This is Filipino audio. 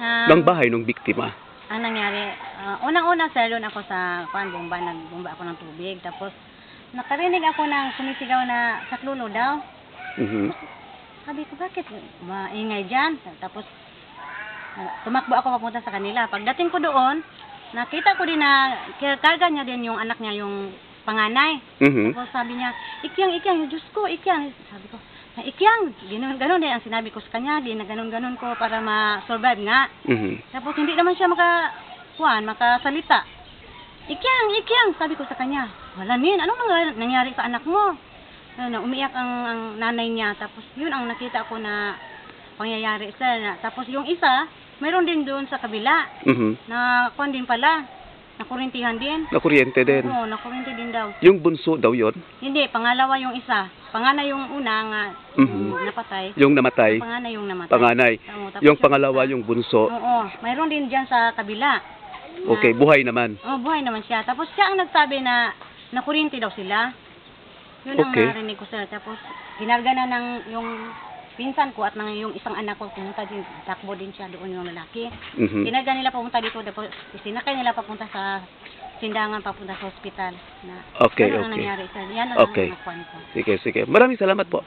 Um, ng bahay ng biktima. Ang nangyari, ah, unang-una sir, doon ako sa kuan bomba, nagbomba ako ng tubig. Tapos, nakarinig ako ng sumisigaw na saklulo daw. Mhm. Sabi ko, bakit maingay dyan? Tapos, ah, tumakbo ako papunta sa kanila. Pagdating ko doon, nakita ko din na karga niya din yung anak niya, yung panganay. Mhm. Tapos sabi niya, ikyang, ikyang, Diyos ko, ikyang. Sabi ko, na ikyang, ganun, ganun din ang sinabi ko sa kanya, din na ganun, ganun ko para ma-survive nga. Mhm. Tapos hindi naman siya maka, kuan, makasalita. Ikyang, ikyang, sabi ko sa kanya. Wala nin, anong nangyari, nangyari sa anak mo? Ano, umiyak ang, ang nanay niya. Tapos yun ang nakita ko na pangyayari. Na, tapos yung isa, mayroon din doon sa kabila. Mhm. Na kuan din pala. Nakurintihan din. Na kuryente din. Oo, nakurinti din daw. Yung bunso daw yon, Hindi, pangalawa yung isa. Panganay yung una nga Mhm. yung napatay. yung namatay, Panganay yung namatay. panganay. Oo, tapos Yung pangalawa yung bunso. Oo, mayroon din dyan sa kabila. Na- Okay, buhay naman. Oh, buhay naman siya. Tapos siya ang nagsabi na nakurinti daw sila. Yun ang Okay. narinig ko sir. Tapos ginarga na ng yung pinsan ko at ng yung isang anak ko pumunta din, takbo din siya doon yung lalaki. Mhm. Ginarga nila papunta dito, tapos sinakay nila papunta sa sindangan papunta sa ospital. Na, Okay, ano ang okay. nangyari sir. Yan ang Okay. nakuha ko. Sige, sige. Maraming salamat po.